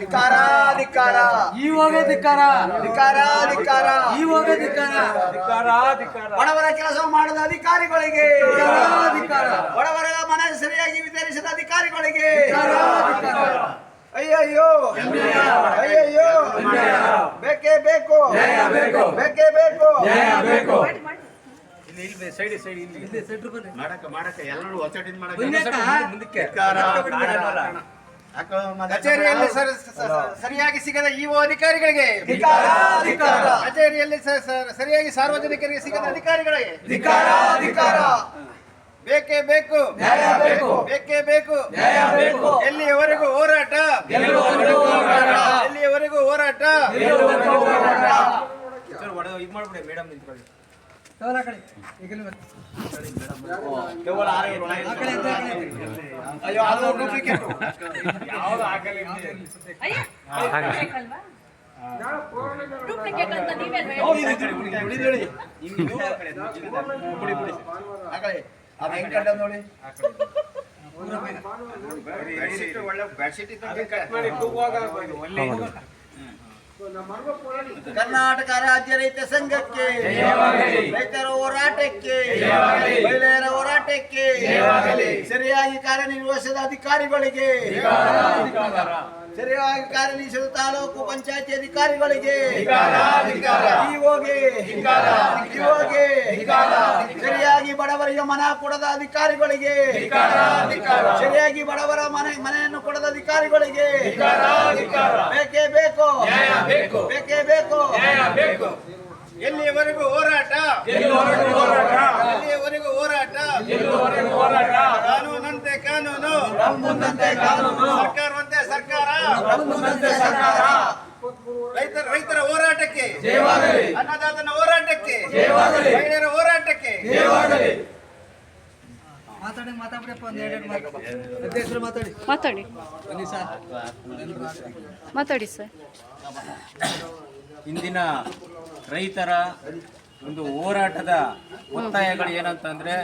ಧಿಕ್ಕಾರ ಧಿಕ್ಕಾರ ಈ ಹೋಗೇ ಧಿಕಾರ ಧಿಕಾರ. ಧಿಕ್ಕಾರ ಈ ಧಿಕಾರ ಧಿಕಾರ. ಬಡವರ ಕೆಲಸ ಮಾಡದ ಅಧಿಕಾರಿಗಳಿಗೆ. ಧಿಕಾರ ಬಡವರ ಮನೆ ಸರಿಯಾಗಿ ವಿತರಿಸಿದ ಅಧಿಕಾರಿಗಳಿಗೆ. ಅಯ್ಯಯ್ಯೋ. ಅಯ್ಯಯ್ಯೋ. ಬೇಕೇ ಬೇಕು. ಬೇಕೇ. ಬೇಕು ಇಲ್ಲಿ ಸೈಡ್ ಬನ್ನಿ. ಮಾಡಕ ಮಾಡಕ. ಎಲ್ಲರೂ ಒತ್ತಡಿನ ಮಾಡಕ. ಅಕ್ಕ. ಕಚೇರಿಯಲ್ಲಿ ಸರಿಯಾಗಿ ಸಿಗದ ಇಒ ಅಧಿಕಾರಿಗಳಿಗೆ ಕಚೇರಿಯಲ್ಲಿ ಸರಿಯಾಗಿ ಸಾರ್ವಜನಿಕರಿಗೆ ಸಿಗದ ಅಧಿಕಾರಿಗಳಿಗೆ ಬೇಕೇ ಬೇಕು. ನ್ಯಾಯ ಬೇಕು. ಬೇಕೇ. ಎಲ್ಲಿಯವರೆಗೂ ಹೋರಾಟ? ಎಲ್ಲಿಯವರೆಗೂ ಹೋರಾಟ. ಇದು ಮಾಡ್ಬಿಡಿ ಮೇಡಮ್ ಹೋರಾಟ. ಆ ಕಡೆ. ಈ ಕಡೆ ಬನ್ನಿ. ಆ ಕಡೆ ಅಂತ, ಆ ಕಡೆ ಅಂತ. ಅಯ್ಯೋ ಅದು duplicate. ಡೂಪ್ಲಿಕೇಟ್ ಅಂತ ನೀವೇ ಆ ಕಡೆ. ಆ ವೆಂಕಟ ನೋಡಿ. ಒಳ್ಳೆ ಬೆಡ್ಶೀಟ್ ಕರ್ನಾಟಕ ರಾಜ್ಯ ರೈತ ಸಂಘಕ್ಕೆ ರೈತರ ಹೋರಾಟಕ್ಕೆ ಮಹಿಳೆಯರ ಹೋರಾಟಕ್ಕೆ ಸರಿಯಾಗಿ ಕಾರ್ಯನಿರ್ವಹಿಸಿದ ಅಧಿಕಾರಿಗಳಿಗೆ ಸರಿಯಾಗಿ ಕಾರ್ಯನಿರ್ವಹಿಸಿದ ತಾಲೂಕು ಪಂಚಾಯತಿ ಅಧಿಕಾರಿಗಳಿಗೆ ಸರಿಯಾಗಿ ಬಡವರಿಗೆ ಮನ ಕೊಡದ ಅಧಿಕಾರಿಗಳಿಗೆ ಸರಿಯಾಗಿ ಬಡವರ ಮನೆ ಮನೆಯನ್ನು ಕೊಡದ ಅಧಿಕಾರಿಗಳಿಗೆ ಬೇಕು. ಎಲ್ಲಿಯವರೆಗೂ ಹೋರಾಟ? ಎಲ್ಲಿಯವರೆಗೂ ಹೋರಾಟ? ಹೋರಾಟ? ಕಾನೂನಂತೆ ಕಾನೂನು. ಮುಂದಂತೆ ಕಾನೂನು. ಸರ್ಕಾರವಂತೆ ಸರ್ಕಾರ. ಮುಂದಂತೆ ಸರ್ಕಾರ. ರೈತರ ರೈತರ ಹೋರಾಟಕ್ಕೆ. ಜಯವಾಗಲಿ. ಅನ್ನದಾತನ ಹೋರಾಟಕ್ಕೆ. ಜಯವಾಗಲಿ. ಮಹಿಳೆಯರ ಹೋರಾಟಕ್ಕೆ. ಜಯವಾಗಲಿ. ಮಾತಾಡಿ ಮಾತಾಡ್ಬಿಡಪ್ಪ ಒಂದ್ ಎರಡೆರಡು ಮಾತು. ಅಧ್ಯಕ್ಷರು ಮಾತಾಡಿ. ಮಾತಾಡಿ. ಬನ್ನಿ ಸರ್. ಮಾತಾಡಿ ಸರ್. ಇಂದಿನ ರೈತರ ಒಂದು ಹೋರಾಟದ ಒತ್ತಾಯಗಳು ಏನಂತಂದ್ರೆ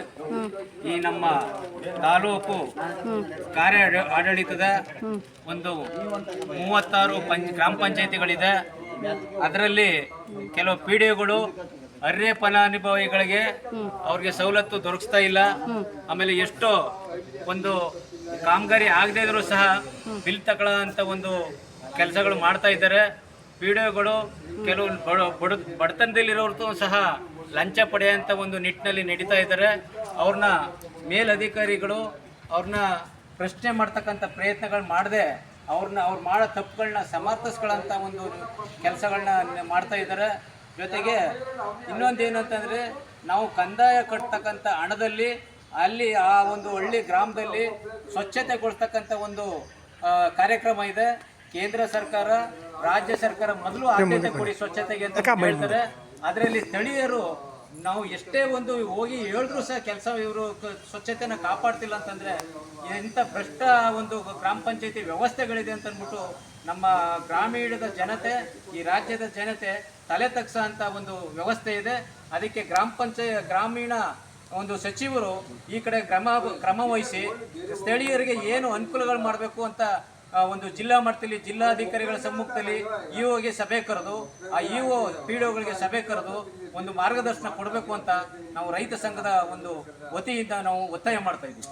ಈ ನಮ್ಮ ತಾಲೂಕು ಕಾರ್ಯ ಆಡಳಿತದ ಒಂದು ಮೂವತ್ತಾರು ಪಂಚ ಗ್ರಾಮ ಪಂಚಾಯತಿಗಳಿದೆ. ಅದರಲ್ಲಿ ಕೆಲವು ಪಿ ಡಿ ಒಗಳು ಅರ್ಯ ಫಲಾನುಭವಿಗಳಿಗೆ ಅವ್ರಿಗೆ ಸವಲತ್ತು ದೊರಕಿಸ್ತಾ ಇಲ್ಲ. ಆಮೇಲೆ ಎಷ್ಟೋ ಒಂದು ಕಾಮಗಾರಿ ಆಗದೇ ಇದ್ರೂ ಸಹ ಬಿಲ್ ತಗೊಳ್ಳೋಂಥ ಒಂದು ಕೆಲಸಗಳು ಮಾಡ್ತಾ ಇದ್ದಾರೆ. ಪಿಡಿಒಗಳು ಕೆಲವು ಬಡ ಬಡ ಬಡತನದಲ್ಲಿರೋರ್ದು ಸಹ ಲಂಚ ಪಡೆಯುವಂಥ ಒಂದು ನಿಟ್ಟಿನಲ್ಲಿ ನಡೀತಾ ಇದ್ದಾರೆ. ಅವ್ರನ್ನ ಮೇಲಧಿಕಾರಿಗಳು ಅವ್ರನ್ನ ಪ್ರಶ್ನೆ ಮಾಡ್ತಕ್ಕಂಥ ಪ್ರಯತ್ನಗಳು ಮಾಡದೆ ಅವ್ರನ್ನ ಅವ್ರು ಮಾಡೋ ತಪ್ಪುಗಳನ್ನ ಸಮರ್ಥಿಸ್ಕೊಳ್ಳೋಂಥ ಒಂದು ಕೆಲಸಗಳನ್ನ ಮಾಡ್ತಾ ಇದ್ದಾರೆ. ಜೊತೆಗೆ ಇನ್ನೊಂದು ಏನಂತಂದರೆ ನಾವು ಕಂದಾಯ ಕಟ್ತಕ್ಕಂಥ ಹಣದಲ್ಲಿ ಅಲ್ಲಿ ಆ ಒಂದು ಹಳ್ಳಿ ಗ್ರಾಮದಲ್ಲಿ ಸ್ವಚ್ಛತೆಗೊಳಿಸ್ತಕ್ಕಂಥ ಒಂದು ಕಾರ್ಯಕ್ರಮ ಇದೆ. ಕೇಂದ್ರ ಸರ್ಕಾರ ರಾಜ್ಯ ಸರ್ಕಾರ ಮೊದಲು ಆದ್ಯತೆ ಕೊಡಿ ಸ್ವಚ್ಛತೆಗೆ ಅಂತ ಹೇಳ್ತಾರೆ. ಅದರಲ್ಲಿ ಸ್ಥಳೀಯರು ನಾವು ಎಷ್ಟೇ ಒಂದು ಹೋಗಿ ಹೇಳಿದ್ರು ಸಹ ಕೆಲಸ ಇವರು ಸ್ವಚ್ಛತೆನ ಕಾಪಾಡ್ತಿಲ್ಲ ಅಂತಂದ್ರೆ ಎಂಥ ಭ್ರಷ್ಟ ಒಂದು ಗ್ರಾಮ ಪಂಚಾಯತಿ ವ್ಯವಸ್ಥೆಗಳಿದೆ ಅಂತ ಅಂದ್ಬಿಟ್ಟು ನಮ್ಮ ಗ್ರಾಮೀಣದ ಜನತೆ ಈ ರಾಜ್ಯದ ಜನತೆ ತಲೆ ತಗ್ಸೋ ಅಂತ ಒಂದು ವ್ಯವಸ್ಥೆ ಇದೆ. ಅದಕ್ಕೆ ಗ್ರಾಮ ಪಂಚಾಯ ಗ್ರಾಮೀಣ ಒಂದು ಸಚಿವರು ಈ ಕಡೆ ಕ್ರಮ ಕ್ರಮ ವಹಿಸಿ ಸ್ಥಳೀಯರಿಗೆ ಏನು ಅನುಕೂಲಗಳು ಮಾಡಬೇಕು ಅಂತ ಒಂದು ಜಿಲ್ಲಾ ಮಟ್ಟದಲ್ಲಿ ಜಿಲ್ಲಾಧಿಕಾರಿಗಳ ಸಮ್ಮುಖದಲ್ಲಿ ಇಒಗೆ ಸಭೆ ಕರೆದು ಆ ಇಒ ಪಿ ಡಿಒಗಳಿಗೆ ಸಭೆ ಕರೆದು ಒಂದು ಮಾರ್ಗದರ್ಶನ ಕೊಡಬೇಕು ಅಂತ ನಾವು ರೈತ ಸಂಘದ ಒಂದು ವತಿಯಿಂದ ನಾವು ಒತ್ತಾಯ ಮಾಡ್ತಾ ಇದ್ದೀವಿ.